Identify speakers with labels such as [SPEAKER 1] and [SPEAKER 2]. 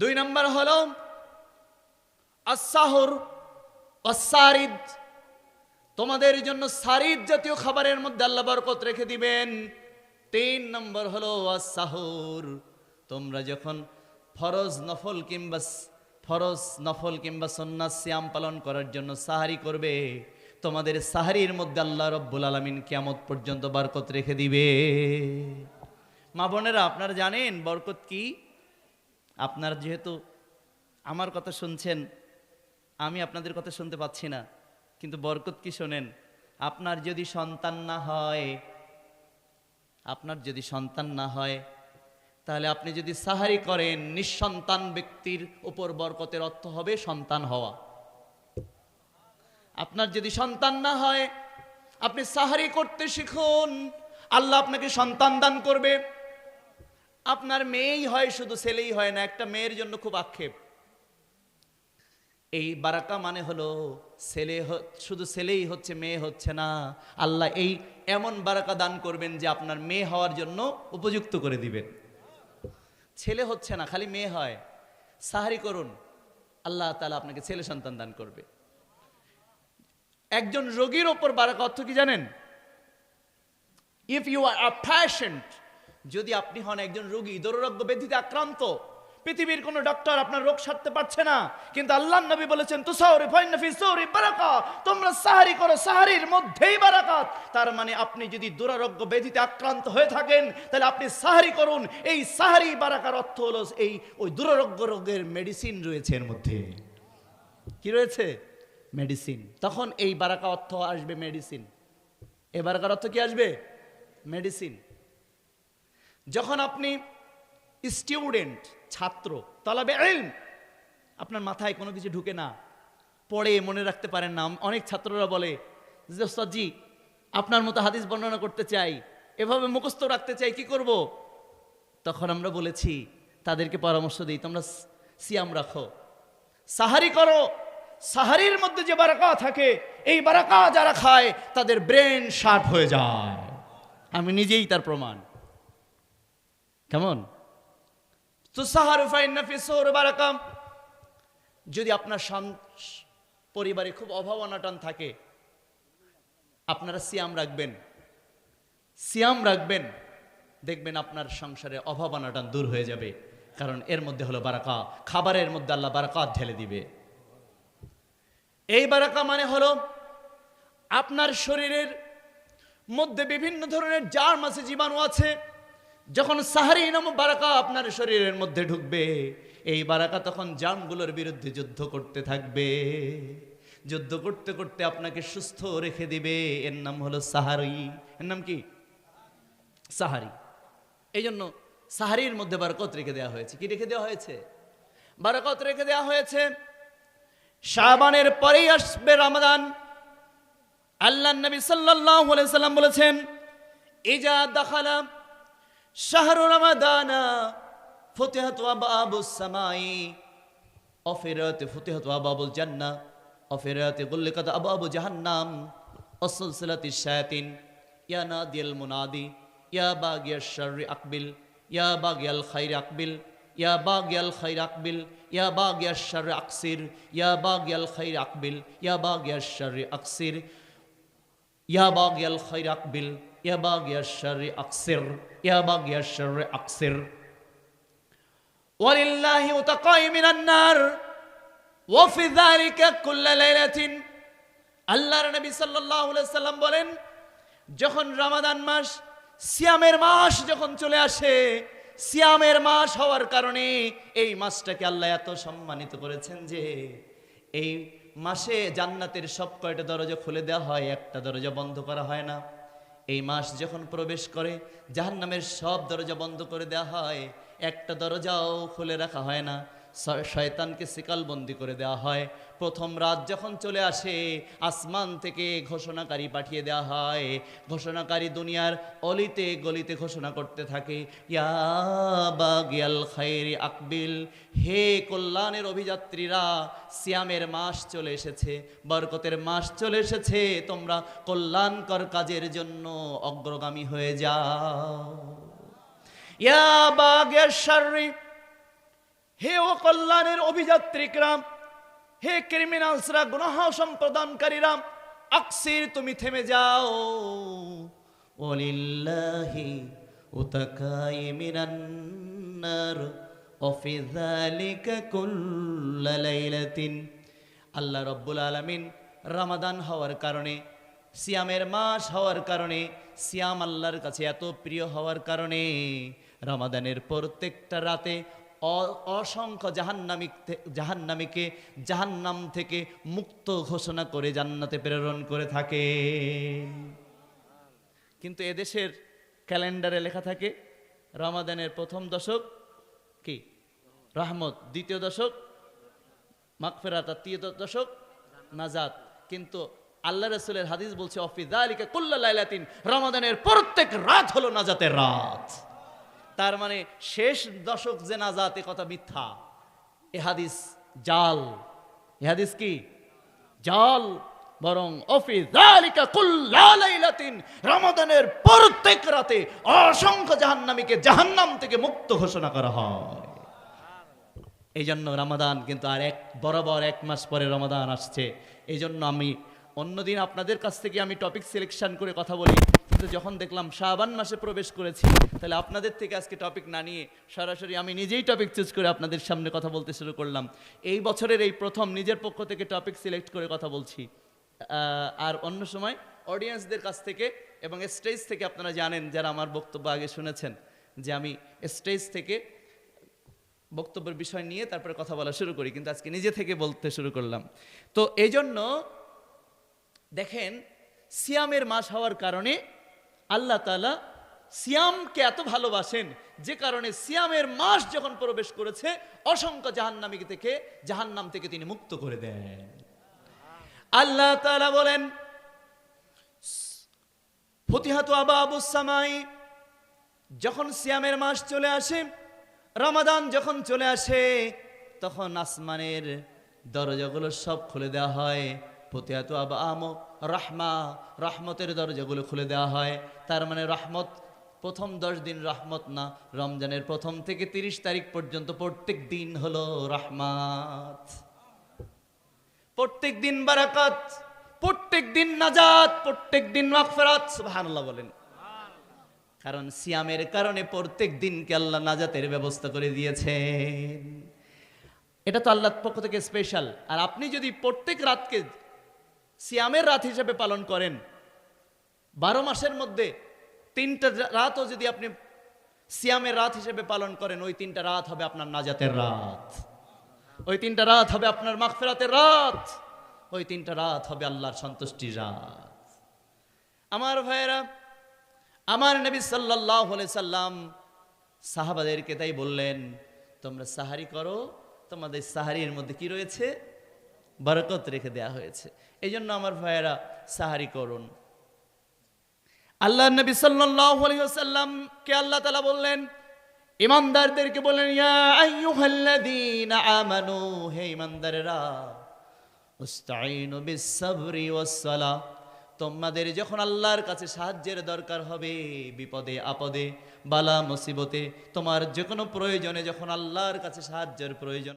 [SPEAKER 1] দুই নম্বর হলো আসাহর অসারিদ তোমাদের জন্য সারিদ জাতীয় খাবারের মধ্যে আল্লাহ বরকত রেখে দিবেন। তিন নম্বর হলো আসাহর তোমরা যখন ফরজ নফল কিংবা ফরজ নফল কিংবা সন্ন্যাস শ্যাম পালন করার জন্য সাহারি করবে, তোমাদের সাহারির মধ্যে আল্লাহ রব্বুল আলমিন কিয়ামত পর্যন্ত বরকত রেখে দিবে। মা বোনেরা, আপনারা জানেন বরকত কি? আপনারা যেহেতু আমার কথা শুনছেন, আমি আপনাদের কথা শুনতে পাচ্ছি না, কিন্তু বরকত কি শোনেন? আপনার যদি সন্তান না হয়, আপনার যদি সন্তান না হয়, তাহলে আপনি যদি সাহারি করেন, নিঃসন্তান ব্যক্তির উপর বরকতের অর্থ হবে সন্তান হওয়া। আপনার যদি সন্তান না হয়, আপনি সাহারি করতে শিখুন, আল্লাহ আপনাকে সন্তান দান করবে। আপনার মেয়েই হয়, শুধু ছেলেই হয় না, একটা মেয়ের জন্য খুব আক্ষেপ। এই বারাকা মানে হলো ছেলে শুধু ছেলেই হচ্ছে, মেয়ে হচ্ছে না। আল্লাহ এই এমন বারাকা দান করবেন যে আপনার মেয়ে হওয়ার জন্য উপযুক্ত করে দিবেন। ছেলে হচ্ছে না, খালি মেয়ে হয়। সাহারি করুন, আল্লাহ তালা আপনাকে ছেলে সন্তান দান করবে। একজন রোগীর ওপর বারাকা অর্থ কি জানেন? If you are a patient যদি আপনি হন একজন রোগী দুরারোগ্য ব্যাধিতে আক্রান্ত, পৃথিবীর কোনো ডক্টর আপনার রোগ সারতে পারছে না। কিন্তু আল্লাহ নবী বলেছেন, তুসাউরি ফাইন্নাফি সৌরি বারাকা তোমরা সাহারি করো, সাহারির মধ্যেই বারাকাত। তার মানে আপনি যদি দুরারোগ্য ব্যাধিতে আক্রান্ত হয়ে থাকেন, তাহলে আপনি সাহারি করুন। এই সাহারি বারাকার অর্থ হলো এই, ওই দুরারোগ্য রোগের মেডিসিন রয়েছে এর মধ্যে। কি রয়েছে? মেডিসিন তখন এই বারাকা অর্থ আসবে মেডিসিন এ বারাকার অর্থ কি আসবে? মেডিসিন যখন আপনি স্টুডেন্ট ছাত্র, তলাবে আপনার মাথায় কোনো কিছু ঢুকে না, পড়ে মনে রাখতে পারেন না। অনেক ছাত্ররা বলে, যে ওস্তাদজি আপনার মতো হাদিস বর্ণনা করতে চাই, এভাবে মুখস্থ রাখতে চাই, কি করব? তখন আমরা বলেছি, তাদেরকে পরামর্শ দিই, তোমরা সিয়াম রাখো। সাহারি করো। সাহারির মধ্যে যে বারাকা থাকে, এই বারাকা যারা খায়, তাদের ব্রেন শার্প হয়ে যায়। আমি নিজেই তার প্রমাণ। কেমন? যদি আপনার পরিবারে খুব অভাব অনাটন থাকে, আপনারা সিয়াম রাখবেন। সিয়াম রাখবেন, দেখবেন আপনার সংসারে অভাব অনাটন দূর হয়ে যাবে। কারণ এর মধ্যে হলো বারাকা। খাবারের মধ্যে আল্লাহ বারাকা ঢেলে দিবে। এই বারাকা মানে হলো আপনার শরীরের মধ্যে বিভিন্ন ধরনের জার্ম আছে, জীবাণু আছে যখন সাহারি নামক বারাকা আপনার শরীরের মধ্যে ঢুকবে, এই বারাকা তখন জার্মগুলোর বিরুদ্ধে যুদ্ধ করতে থাকবে। যুদ্ধ করতে করতে আপনাকে সুস্থ রেখে দিবে। এর নাম হলো সাহারি। এর নাম কি? সাহারি। এই জন্য সাহারির মধ্যে বারাকত রেখে দেওয়া হয়েছে। কি রেখে দেওয়া হয়েছে? বারাকত রেখে দেওয়া হয়েছে, শাবানের পরেই আসবে রমাদান আল্লাহ নবী আলাইহি সাল্লাম বলেছেন, ইজা দাখালা শাহরু রমাদানা ফুতিহাত আবাবুস সামাই অফিরাত ফুতিহাত আবাবুল জান্নাহ অফিরাত গুল্লিকাত আবাবু জাহান্নাম অসলসিলাতি শায়াতিন ইয়া নাদিয়াল মুনাদি ইয়া বাগিয়াশ শাররি আকবিল ইয়া বাগিয়াল খাইর আকবিল ইয়া বাগিয়াল খাইর আকবিল ইয়া বাগিয়াশ শাররি আকসির ইয়া বাগিয়াল খাইর আকবিল ইয়া বাগিয়াশ শাররি আকসির ইয়া বাগিয়াল খাইর আকবিল বলেন, যখন রামাদান মাস, সিয়ামের মাস যখন চলে আসে, সিয়ামের মাস হওয়ার কারণে এই মাসটাকে আল্লাহ এত সম্মানিত করেছেন যে, এই মাসে জান্নাতের সব কয়টা দরজা খুলে দেওয়া হয়, একটা দরজা বন্ধ করা হয় না। এই মাস যখন প্রবেশ করে, জাহান্নামের সব দরজা বন্ধ করে দেওয়া হয়। একটা দরজাও খুলে রাখা হয় না। শয়তানকে সিকালবন্দি করে দেওয়া হয়। প্রথম রাত যখন চলে আসে, আসমান থেকে ঘোষণাকারী পাঠিয়ে দেওয়া হয়। ঘোষণাকারী দুনিয়ার অলিতে গলিতে ঘোষণা করতে থাকে, ইয়া বাগিয়াল আকবিল, হে কল্যাণের অভিযাত্রীরা, সিয়ামের মাস চলে এসেছে, বরকতের মাস চলে এসেছে, তোমরা কল্যাণকর কাজের জন্য অগ্রগামী হয়ে যাও। ইয়া বাগিয়াল শাররি হে ও কল্যাণের অভিযাত্রীকরা, হে ক্রিমিনালসরা গুনাহ সম্প্রদানকারীরা, আকসির তুমি থেমে যাও। ওলিল্লাহি উতাকাই মিনান্নার অফি কুল্লা লাইলাতিন। আল্লাহ রব্বুল আলামিন রামাদান হওয়ার কারণে, সিয়ামের মাস হওয়ার কারণে, সিয়াম আল্লাহর কাছে এত প্রিয় হওয়ার কারণে, রমাদানের প্রত্যেকটা রাতে অসংখ্য জাহান্নামিক জাহান্নামীকে জাহান্নাম থেকে মুক্ত ঘোষণা করে জান্নাতে প্রেরণ করে থাকে। কিন্তু এদেশের ক্যালেন্ডারে লেখা থাকে, রমাদানের প্রথম দশক কি? রহমত। দ্বিতীয় দশক, মাগফেরাত। আর তৃতীয় দশক, নাজাত। কিন্তু আল্লাহ রসুলের হাদিস বলছে অফিদা আলিকা কুল্লা লাইলাতিন রমাদানের প্রত্যেক রাত হলো নাজাতের রাত। তার মানে শেষ দশক যে নাজাত এ কথা মিথ্যা। এ হাদিস জাল। এ হাদিস কি? জাল। বরং রমাদানের প্রত্যেক রাতে অসংখ্য জাহান্নামীকে জাহান্নাম থেকে মুক্ত ঘোষণা করা হয়। এই জন্য রমাদান কিন্তু আর এক, বরাবর এক মাস পরে রমাদান আসছে। এই জন্য আমি অন্যদিন আপনাদের কাছ থেকে আমি টপিক সিলেকশন করে কথা বলি। কিন্তু যখন দেখলাম শাবান মাসে প্রবেশ করেছি, তাহলে আপনাদের থেকে আজকে টপিক না নিয়ে সরাসরি আমি নিজেই টপিক চুজ করে আপনাদের সামনে কথা বলতে শুরু করলাম। এই বছরের এই প্রথম নিজের পক্ষ থেকে টপিক সিলেক্ট করে কথা বলছি। আর অন্য সময় অডিয়েন্সদের কাছ থেকে এবং স্টেজ থেকে আপনারা জানেন, যারা আমার বক্তব্য আগে শুনেছেন, যে আমি স্টেজ থেকে বক্তব্যের বিষয় নিয়ে তারপরে কথা বলা শুরু করি। কিন্তু আজকে নিজে থেকে বলতে শুরু করলাম। তো এই জন্য দেখেন, সিয়ামের মাস হওয়ার কারণে আল্লাহ তালা সিয়ামকে এত ভালোবাসেন, যে কারণে সিয়ামের মাস যখন প্রবেশ করেছে, অসংখ্য জাহান্নামী থেকে, জাহান্নাম থেকে তিনি মুক্ত করে দেন। আল্লাহ তালা বলেন, ফতিহাতু আবা সামাই, যখন সিয়ামের মাস চলে আসে, রমাদান যখন চলে আসে, তখন আসমানের দরজাগুলো সব খুলে দেওয়া হয়। ফতিহাতু আবা আম রহমা, রহমতের দরজাগুলো খুলে দেওয়া হয়। তার মানে রহমত প্রথম দশ দিন রহমত না, রমজানের প্রথম থেকে তিরিশ তারিখ পর্যন্ত প্রত্যেক দিন হলো রহমাত। প্রত্যেক দিন বারাকাত, প্রত্যেক দিন নাজাত, প্রত্যেক দিন মাগফিরাত, সুবহানাল্লাহ বলেন। কারণ সিয়ামের কারণে প্রত্যেক দিনকে আল্লাহ নাজাতের ব্যবস্থা করে দিয়েছেন। এটা তো আল্লাহর পক্ষ থেকে স্পেশাল আর আপনি যদি প্রত্যেক রাতকে সিয়ামের রাত হিসেবে পালন করেন। বারো মাসের মধ্যে তিনটা রাতও যদি আপনি সিয়ামের রাত হিসেবে পালন করেন, ওই তিনটা রাত হবে আপনার নাজাতের রাত। ওই তিনটা রাত হবে আপনার মাগফিরাতের রাত। ওই তিনটা রাত হবে আল্লাহর সন্তুষ্টির রাত। আমার ভাইয়েরা, আমার নবী সাল্লাহ সাল্লাম সাহাবাদেরকে তাই বললেন, তোমরা সাহারি করো, তোমাদের সাহারির মধ্যে কি রয়েছে? বরকত রেখে দেয়া হয়েছে। এই জন্য আমার ভাইয়েরা, সাহারি করুন। আল্লাহ নবী সাল্লাম কে আল্লাহ তালা বললেন? ইমানদারদেরকে বললেন, ইয়া আইয়ুহাল্লাযীনা আমানু, হে ইমানদারেরা উস্তাইনু বিস-সাবরি ওয়াস-সালাহ। তোমাদের যখন আল্লাহর কাছে সাহায্যের দরকার হবে, বিপদে, আপদে, বালা, মুসিবতে, তোমার যে কোনো প্রয়োজনে যখন আল্লাহর কাছে সাহায্যের প্রয়োজন